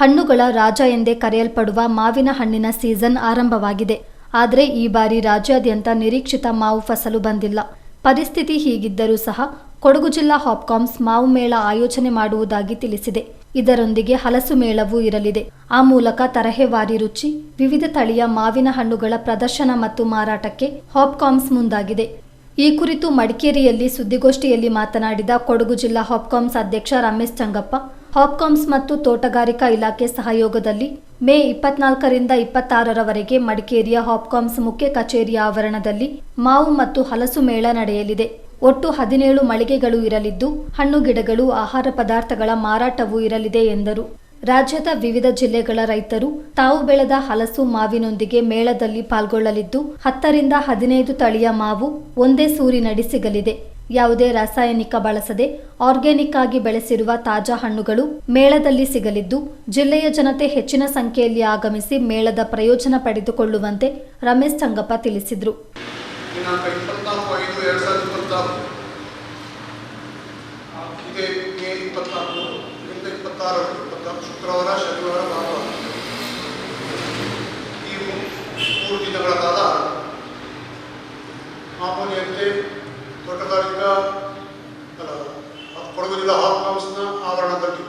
ಹಣ್ಣುಗಳ ರಾಜ ಎಂದೇ ಕರೆಯಲ್ಪಡುವ ಮಾವಿನ ಹಣ್ಣಿನ ಸೀಸನ್ ಆರಂಭವಾಗಿದೆ. ಆದರೆ ಈ ಬಾರಿ ರಾಜ್ಯಾದ್ಯಂತ ನಿರೀಕ್ಷಿತ ಮಾವು ಫಸಲು ಬಂದಿಲ್ಲ. ಪರಿಸ್ಥಿತಿ ಹೀಗಿದ್ದರೂ ಸಹ ಕೊಡಗು ಜಿಲ್ಲಾ ಹಾಪ್ಕಾಮ್ಸ್ ಮಾವು ಮೇಳ ಆಯೋಜನೆ ಮಾಡುವುದಾಗಿ ತಿಳಿಸಿದೆ. ಇದರೊಂದಿಗೆ ಹಲಸು ಮೇಳವೂ ಇರಲಿದೆ. ಆ ಮೂಲಕ ತರಹೇವಾರಿ ರುಚಿ, ವಿವಿಧ ತಳಿಯ ಮಾವಿನ ಹಣ್ಣುಗಳ ಪ್ರದರ್ಶನ ಮತ್ತು ಮಾರಾಟಕ್ಕೆ ಹಾಪ್ಕಾಮ್ಸ್ ಮುಂದಾಗಿದೆ. ಈ ಕುರಿತು ಮಡಿಕೇರಿಯಲ್ಲಿ ಸುದ್ದಿಗೋಷ್ಠಿಯಲ್ಲಿ ಮಾತನಾಡಿದ ಕೊಡಗು ಜಿಲ್ಲಾ ಹಾಪ್ಕಾಮ್ಸ್ ಅಧ್ಯಕ್ಷ ರಮೇಶ್ ಚಂಗಪ್ಪ ಹಾಪ್ಕಾಮ್ಸ್ ಮತ್ತು ತೋಟಗಾರಿಕಾ ಇಲಾಖೆ ಸಹಯೋಗದಲ್ಲಿ ಮೇ ಇಪ್ಪತ್ನಾಲ್ಕರಿಂದ ಇಪ್ಪತ್ತಾರರವರೆಗೆ ಮಡಿಕೇರಿಯ ಹಾಪ್ಕಾಮ್ಸ್ ಮುಖ್ಯ ಕಚೇರಿಯ ಆವರಣದಲ್ಲಿ ಮಾವು ಮತ್ತು ಹಲಸು ಮೇಳ ನಡೆಯಲಿದೆ. ಒಟ್ಟು ಹದಿನೇಳು ಮಳಿಗೆಗಳು ಇರಲಿದ್ದು, ಹಣ್ಣು ಗಿಡಗಳು, ಆಹಾರ ಪದಾರ್ಥಗಳ ಮಾರಾಟವೂ ಇರಲಿದೆ ಎಂದರು. ರಾಜ್ಯದ ವಿವಿಧ ಜಿಲ್ಲೆಗಳ ರೈತರು ತಾವು ಬೆಳೆದ ಹಲಸು ಮಾವಿನೊಂದಿಗೆ ಮೇಳದಲ್ಲಿ ಪಾಲ್ಗೊಳ್ಳಲಿದ್ದು, ಹತ್ತರಿಂದ ಹದಿನೈದು ತಳಿಯ ಮಾವು ಒಂದೇ ಸೂರಿನಡಿ ಸಿಗಲಿದೆ. ಯಾವುದೇ ರಾಸಾಯನಿಕ ಬಳಸದೆ ಆರ್ಗ್ಯಾನಿಕ್ ಆಗಿ ಬೆಳೆಸಿರುವ ತಾಜಾ ಹಣ್ಣುಗಳು ಮೇಳದಲ್ಲಿ ಸಿಗಲಿದ್ದು, ಜಿಲ್ಲೆಯ ಜನತೆ ಹೆಚ್ಚಿನ ಸಂಖ್ಯೆಯಲ್ಲಿ ಆಗಮಿಸಿ ಮೇಳದ ಪ್ರಯೋಜನ ಪಡೆದುಕೊಳ್ಳುವಂತೆ ರಮೇಶ್ ಚಂಗಪ್ಪ ತಿಳಿಸಿದರು. ಶುಕ್ರವಾರ ಶನಿವಾರ ಈ ಕಾಲ ಮಾಮೂಲಿಯಂತೆ ತೋಟಗಾರಿಕಾ ಅಲ್ಲ ಕೊಡಗು ಜಿಲ್ಲಾ ಆವರಣದಲ್ಲಿ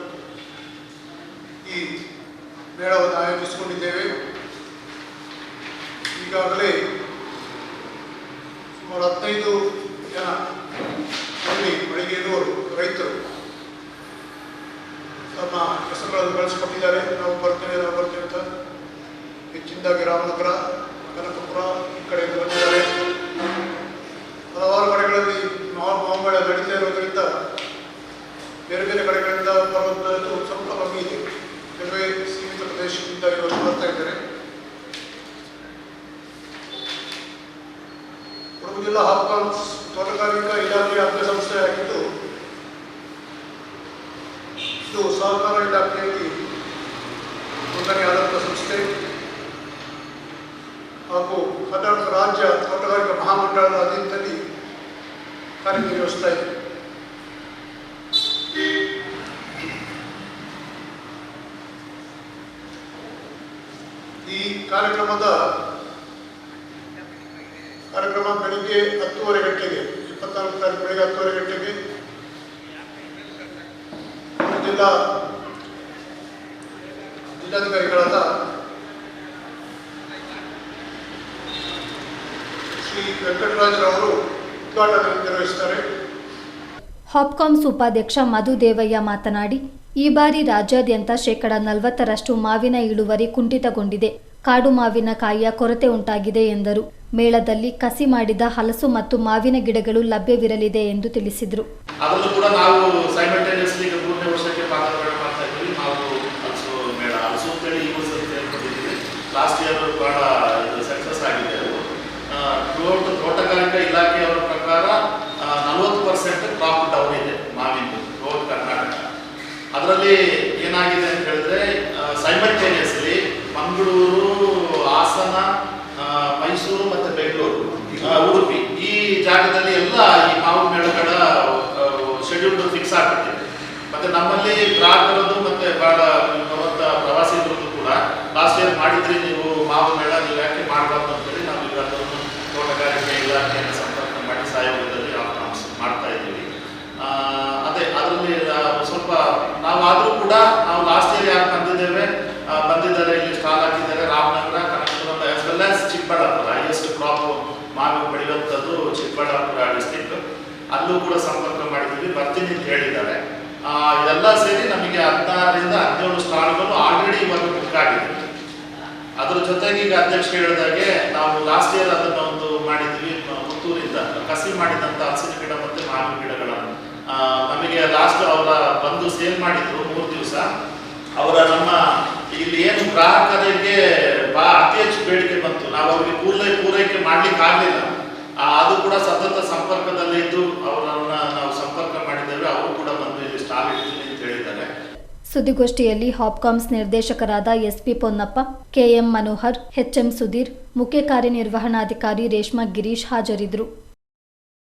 ಈ ಮೇಳವನ್ನು ಆಯೋಜಿಸಿಕೊಂಡಿದ್ದೇವೆ. ಈಗಾಗಲೇ ಸುಮಾರು ಹದಿನೈದು ಜನ ಇಲ್ಲಿ ಮಳಿಗೆಯವರು ರೈತರು ತಮ್ಮ ಹೆಸರುಗಳನ್ನು ಬಳಸಿಕೊಟ್ಟಿದ್ದಾರೆ. ನಾವು ಬರ್ತೇವೆ ನಾವು ಬರ್ತೇವೆ ಅಂತ ಹೆಚ್ಚಿನದಾಗಿ ರಾಮನಗರ, ಕನಕಪುರ ಈ ಕಡೆಯಿಂದ ಬಂದಿದ್ದಾರೆ. ಹಲವಾರು ಕಡೆಗಳಲ್ಲಿ ಮಾವು ಮಾವುಗಳ ನಡೀತಾ ಇರೋದರಿಂದ ಬೇರೆ ಬೇರೆ ಬರುವಂಥದ್ದು ಸ್ವಲ್ಪ ಕಮ್ಮಿ ಇದೆ ಸೀಮಿತ ಪ್ರದೇಶದಿಂದ ಇವರು ಬರ್ತಾ ಇದ್ದಾರೆ ಕೊಡಗು ಜಿಲ್ಲಾ ಹಾಪ್ಕಾಮ್ಸ್ ತೋಟಗಾರಿಕಾ ಇಲಾಖೆಯ ಅಂಗಸಂಸ್ಥೆ ಆಗಿದ್ದು ಇದು ಸಹಕಾರ ಇಲಾಖೆಯಲ್ಲಿ ನೋಂದಣಿಯಾದಂಥ ಸಂಸ್ಥೆ ಹಾಗೂ ಕರ್ನಾಟಕ ರಾಜ್ಯ ತೋಟಗಾರಿಕಾ ಮಹಾಮಂಡಳದ ಅಧೀನದಲ್ಲಿ ಕಾರ್ಯನಿರ್ವಹಿಸ್ತಾ ಇದೆ ಈ ಕಾರ್ಯಕ್ರಮದ ಕಾರ್ಯಕ್ರಮ ಬೆಳಿಗ್ಗೆ ಹತ್ತುವರೆ ಗಂಟೆಗೆ, ಇಪ್ಪತ್ನಾಲ್ಕು ತಾರೀಕು ಬೆಳಿಗ್ಗೆ ಹತ್ತುವರೆ ಗಂಟೆಗೆ ಜಿಲ್ಲಾ ಜಿಲ್ಲಾಧಿಕಾರಿಗಳಾದ ಶ್ರೀ ವೆಂಕಟರಾಜರವರು ಉದ್ಘಾಟನೆ ನಿರ್ವಹಿಸ್ತಾರೆ ಹಾಪ್ಕಾಮ್ಸ್ ಉಪಾಧ್ಯಕ್ಷ ಮಧು ದೇವಯ್ಯ ಮಾತನಾಡಿ, ಈ ಬಾರಿ ರಾಜ್ಯಾದ್ಯಂತ ಶೇಕಡ ನಲವತ್ತರಷ್ಟು ಮಾವಿನ ಇಳುವರಿ ಕುಂಠಿತಗೊಂಡಿದೆ. ಕಾಡು ಮಾವಿನ ಕಾಯಿಯ ಕೊರತೆ ಉಂಟಾಗಿದೆ ಎಂದರು. ಮೇಳದಲ್ಲಿ ಕಸಿ ಮಾಡಿದ ಹಲಸು ಮತ್ತು ಮಾವಿನ ಗಿಡಗಳು ಲಭ್ಯವಿರಲಿದೆ ಎಂದು ತಿಳಿಸಿದರು. ಅದರಲ್ಲೂ ಏನಾಗಿದೆ ಅಂತ ಹೇಳಿದ್ರೆ ಸೈಮಲ್ಟೇನಿಯಸ್ಲಿ ಮಂಗಳೂರು ಮೈಸೂರು ಮತ್ತು ಬೆಂಗಳೂರು ಉಡುಪಿ, ಈ ಜಾಗದಲ್ಲಿ ಎಲ್ಲ ಈ ಮಾವು ಮೇಳಗಳ ಶೆಡ್ಯೂಲ್ ಫಿಕ್ಸ್ ಆಗ್ತದೆ ಮತ್ತೆ ನಮ್ಮಲ್ಲಿ ಗ್ರಾಹಕರದ್ದು ಮತ್ತೆ ಬಹಳ ಪ್ರವಾಸಿಗರದ್ದು ಕೂಡ ಲಾಸ್ಟ್ ಇಯರ್ ಮಾಡಿದ್ರಿ ನೀವು ಮಾವು ಮೇಳ ನೀವು ಯಾಕೆ ಮಾಡಬಾರ್ದು ಅಂತೇಳಿ ನಾವು ಈಗ ಅದನ್ನು ತೋಟಗಾರಿಕೆ ಇಲಾಖೆಯನ್ನು ಸಂಪರ್ಕ ಮಾಡಿ ಸಹಯೋಗದಲ್ಲಿ ಆಪ್ಟಾಮ್ಸ್ ಮಾಡ್ತಾ ಇದ್ದೀವಿ ಆ, ಅದೇ ಅದರಲ್ಲಿ ಆ, ಸ್ವಲ್ಪ ನಾವು ಆದರೂ ಕೂಡ ನಾವು ಲಾಸ್ಟ್ ಇಯರ್ ಯಾರು ಬಂದಿದ್ದೇವೆ ಆ, ಬಂದಿದ್ದಾರೆ ಇಲ್ಲಿ ಸ್ಟಾಲ್ ಹಾಕಿದ್ದಾರೆ Ramanagara Kanakapura as well as Chikkaballapura highest crop ಬೆಳೆಯುವಂಥದ್ದು Chikkaballapur district ಅಲ್ಲೂ ಕೂಡ ಸಂಪರ್ಕ ಮಾಡಿದ್ವಿ ಬರ್ತೀನಿ ಅಂತ ಹೇಳಿದ್ದಾರೆ. ಇದೆಲ್ಲ ಸೇರಿ ನಮಗೆ ಹದಿನಾರರಿಂದ ಹದಿನೇಳು ಸ್ಥಾನಗಳು ಆಲ್ರೆಡಿ ಇವಾಗ ಬುಕ್ ಆಗಿದೆ ಅದ್ರ ಜೊತೆಗೆ ಈಗ ಅಧ್ಯಕ್ಷ ಹೇಳಿದಾಗೆ ನಾವು ಲಾಸ್ಟ್ ಇಯರ್ ಅದನ್ನು ಒಂದು ಮಾಡಿದ್ವಿ ಪುತ್ತೂರಿಂದ, ಕಸಿ ಮಾಡಿದಂತ ಹಸಿರು ಗಿಡ ಮತ್ತೆ ಮಾವಿನ ಗಿಡಗಳನ್ನು. ನಮಗೆ ಲಾಸ್ಟ್ ಅವರ ಬಂದು ಸೇಲ್ ಮಾಡಿದ್ರು ಮೂರು ದಿವಸ. ಅವರ ನಮ್ಮ ಇಲ್ಲಿ ಏನು ಗ್ರಾಹಕರಿಗೆ ಬಾ, ಅತಿ ಹೆಚ್ಚು ಬೇಡಿಕೆ ಬಂತು. ನಾವು ಅವ್ರಿಗೆ ಕೂಡಲೇ ಪೂರೈಕೆ ಮಾಡ್ಲಿಕ್ಕೆ ಆಗಲಿಲ್ಲ ಅದು ಕೂಡ ಸತತ ಸಂಪರ್ಕದಲ್ಲಿ ಇದ್ದು ಅವರನ್ನ ನಾವು ಸಂಪರ್ಕ ಮಾಡಿದ್ದೇವೆ. ಅವರು ಕೂಡ ಬಂದು ಇಲ್ಲಿ ಸ್ಟಾಲ್ ಇಡ್ತೀನಿ ಅಂತ ಹೇಳಿದ್ದಾರೆ. ಸುದ್ದಿಗೋಷ್ಠಿಯಲ್ಲಿ ಹಾಪ್ಕಾಮ್ಸ್ ನಿರ್ದೇಶಕರಾದ SP Ponnappa, KM Manohar, HM Sudhir, ಮುಖ್ಯ ಕಾರ್ಯನಿರ್ವಹಣಾಧಿಕಾರಿ ರೇಷ್ಮಾ ಗಿರೀಶ್ ಹಾಜರಿದ್ದರು.